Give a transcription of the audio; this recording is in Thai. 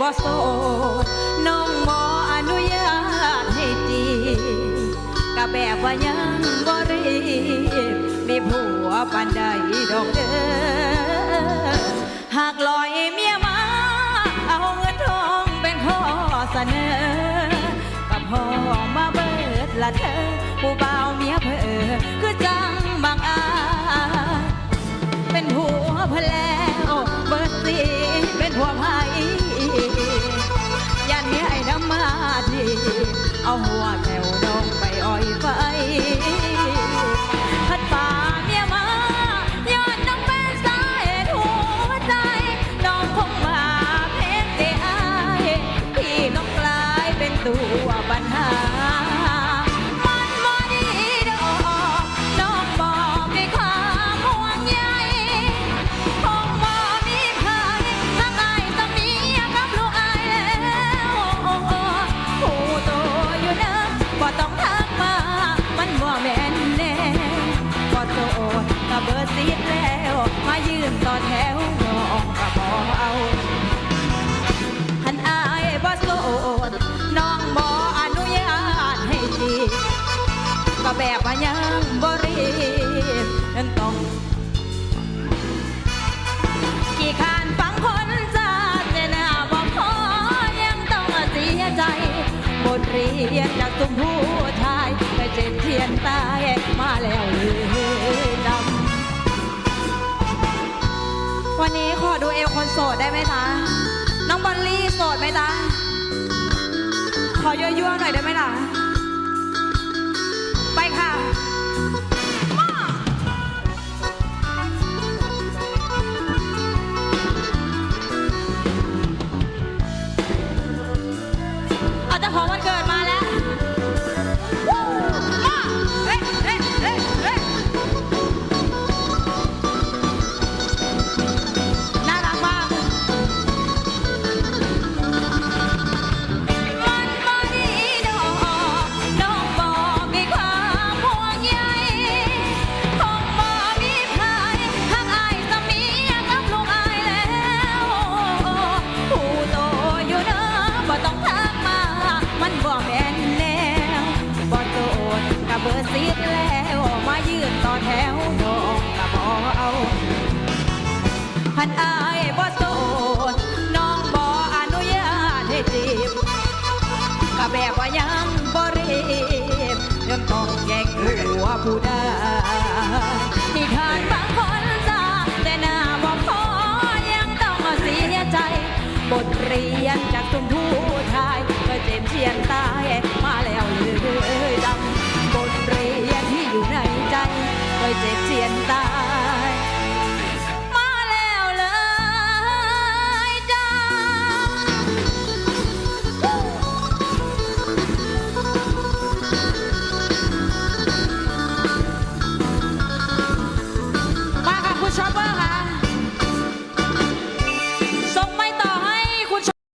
บ่โสดน้องบ่ออนุญาตให้จีก็แบบว่ายังบ่รีบมีผัวปานใดดอกเด้อหากลอยเมียมา เอาเงินทองเป็นข้อเสนอกับพ่อมาเบิดละเธอผู้บ่าวเมียเพอคือจังบาง เอ เบอร์ซีดแล้ว มายืนต่อแถวน้องก็บ่เอาหันอายบ่โสดน้องบ่อนุญาตให้จีบก็แบบว่ายังบรีบนั้นต้องกี่ขานฟังคนจาเจนาบอกพอยังต้องเสียใจบทเรียนจากตุ้มผู้ชายไปเจ็ดเทียนตายมาแล้วเลย วันนี้ขอดูเอวคนโสดได้ไหมจ๊ะ น้องบอลลี่โสดไหมจ๊ะ ขอยั่วๆหน่อยได้ไหมล่ะ เบอร์ซีดแล้วมายืนต่อแถวน้องก็บ่เอาพันอายบ่โสดน้องบ่อนุญาตให้จีบก็แบบว่ายังบ่รีบยังต้องแยกหัวผู้ใดที่ทานบางคนจาแต่หน้าบ่พอยังต้องเสียใจบทเรียนจา